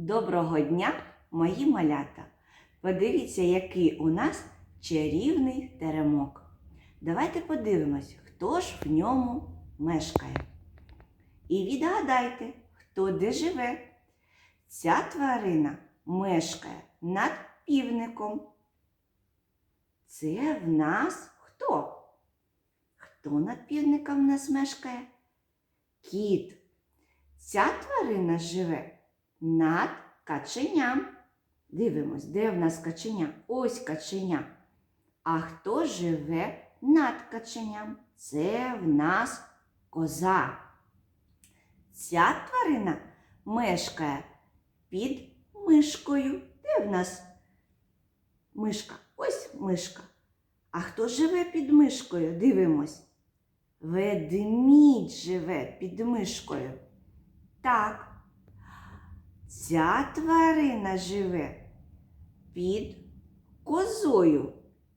Доброго дня, мої малята! Подивіться, який у нас чарівний теремок. Давайте подивимось, хто ж в ньому мешкає. І відгадайте, хто де живе. Ця тварина мешкає над півником. Це в нас хто? Хто над півником в нас мешкає? Кіт. Ця тварина живе над каченям. Дивимось, де в нас каченя? Ось каченя. А хто живе над каченям? Це в нас коза. Ця тварина мешкає під мишкою. Де в нас мишка? Ось мишка. А хто живе під мишкою? Дивимось. Ведмідь живе під мишкою. Так. Ця тварина живе під козою.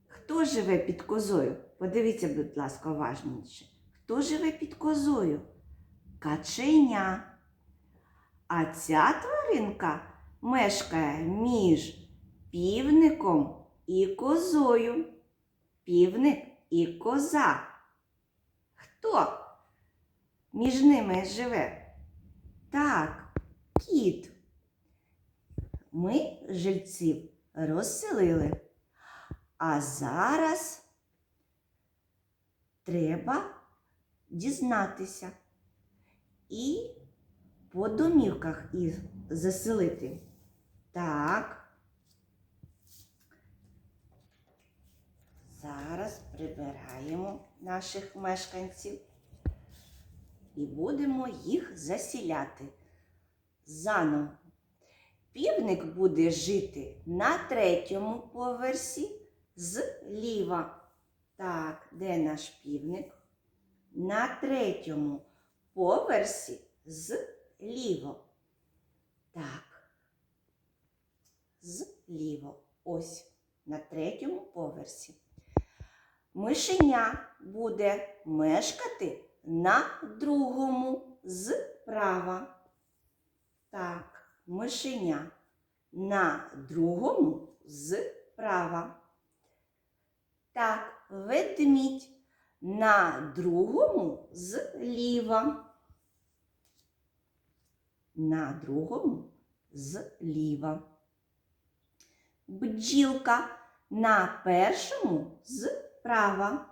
Хто живе під козою? Подивіться, будь ласка, уважніше. Хто живе під козою? Каченя. А ця тваринка мешкає між півником і козою. Півник і коза. Хто між ними живе? Так, кіт. Ми жильців розселили. А зараз треба дізнатися і по домівках їх заселити. Так. Зараз прибираємо наших мешканців і будемо їх засіляти. Заново. Півник буде жити на третьому поверсі зліва. Так, де наш півник? На третьому поверсі зліво. Так. Зліво. Ось на третьому поверсі. Мишеня буде мешкати на другому зправа. Так, мишеня на другому зправа. Так, ведмідь на другому зліва. На другому зліва. Бджілка на першому зправа.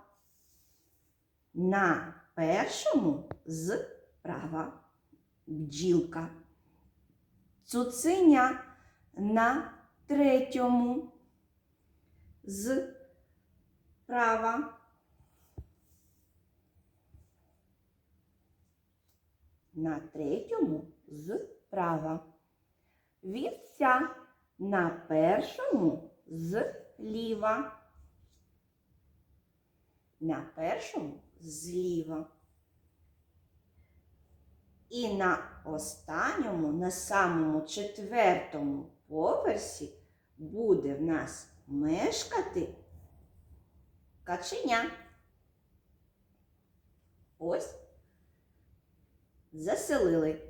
На першому зправа. Бджілка. Цуценя на третьому зправа. На третьому зправа. Вівця на першому зліва. На першому зліва. І на останньому, на самому четвертому поверсі буде в нас мешкати каченя. Ось заселили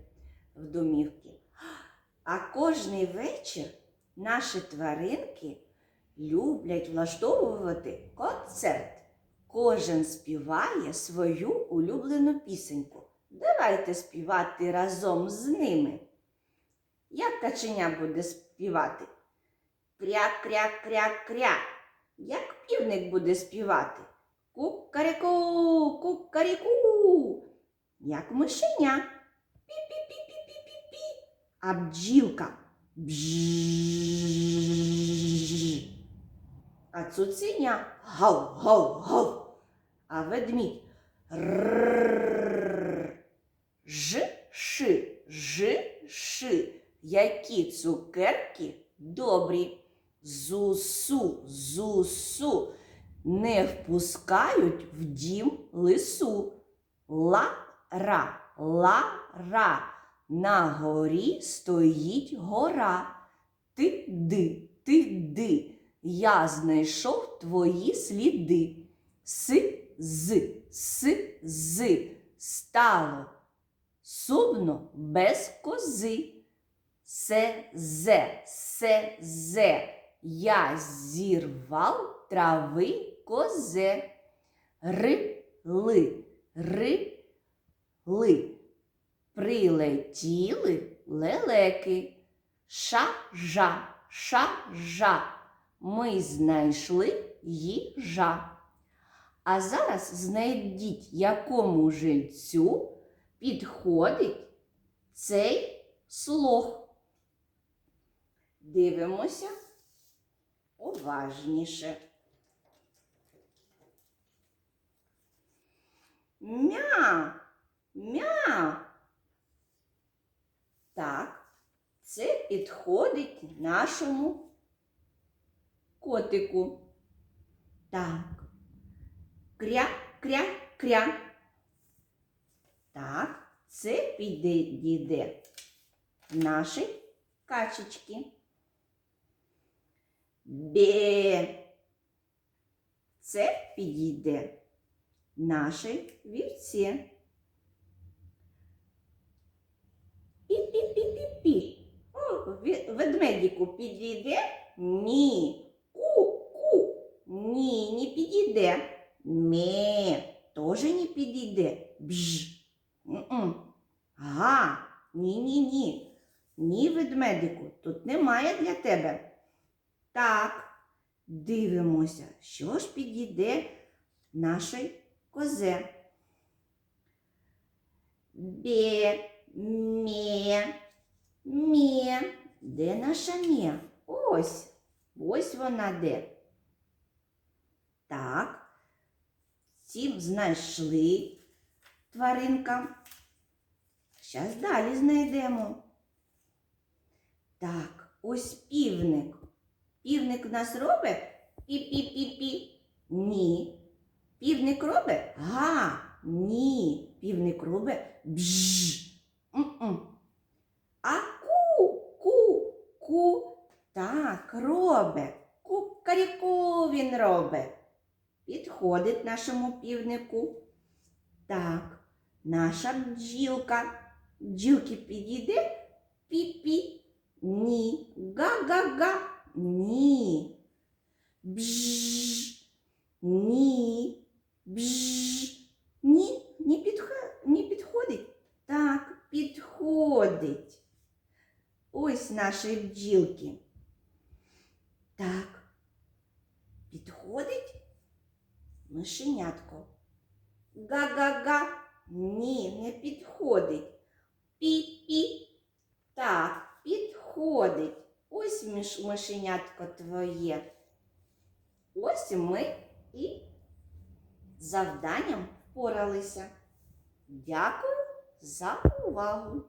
в домівки. А кожний вечір наші тваринки люблять влаштовувати концерт. Кожен співає свою улюблену пісеньку. Давайте співати разом з ними. Як каченя буде співати? Кря-кря-кря-кря. Як півник буде співати? Кукаріку, кукаріку. Як мишеня. Пі-пі-пі-пі-пі-пі. А бджілка. Бжжж. А цуценя гав, гав, гав. А ведмідь Ррррррр. Ж-ши, ж-ши. Які цукерки добрі. Зусу, зусу. Не впускають в дім лису. Ла-ра, ла-ра. На горі стоїть гора. Ти-ди, ти-ди. Я знайшов твої сліди. Си-з, си-з. Стало сумно без кози. се, зе, се, зе. Я зірвав трави козе. Ри, ли, ри, ли. Прилетіли лелеки. Ша-жа, ша-жа. Ми знайшли їжа. А зараз знайдіть, якому жильцю підходить цей слог. Дивимося уважніше. Мя, мя. Так, це підходить нашому котику. Так. Кря, кря, кря. Так, це підійде наші качечки. Бе. Це підійде нашій вівці. Пі-пі-пі-пі-пі. О, ве- ведмедику підійде? Ні. Ку-ку. Ні, не підійде. Ме. Тоже не підійде. Бж. М-м. Ні-ні-ні. Ні, ведмедику, тут немає для тебе. Так, дивимося, що ж підійде нашій козе. Бе, ме, ме. Де наша ме? Ось. Ось вона де. Так. Всім знайшли тваринка. Щас далі знайдемо. Так, ось півник. Півник в нас робить пі-пі-пі-пі. Ні. Півник робить га. Ні. Півник робить бж. А ку, ку, ку. Так, робить. Кукаріку він робить. Підходить нашому півнику. Так, наша бджілка. Бджілки підійде пі-пі. Ні. Га-га-га. Ні. Бж. Ні. Бж. Ні, не, підх... не підходить. Так, підходить. Ось наші бджілки. Так. Підходить мишенятко. Га-га-га. Ні, не підходить. Пі-пі. Так, підходить. Ось мишенятко твоє. Ось ми і завданням впоралися. Дякую за увагу!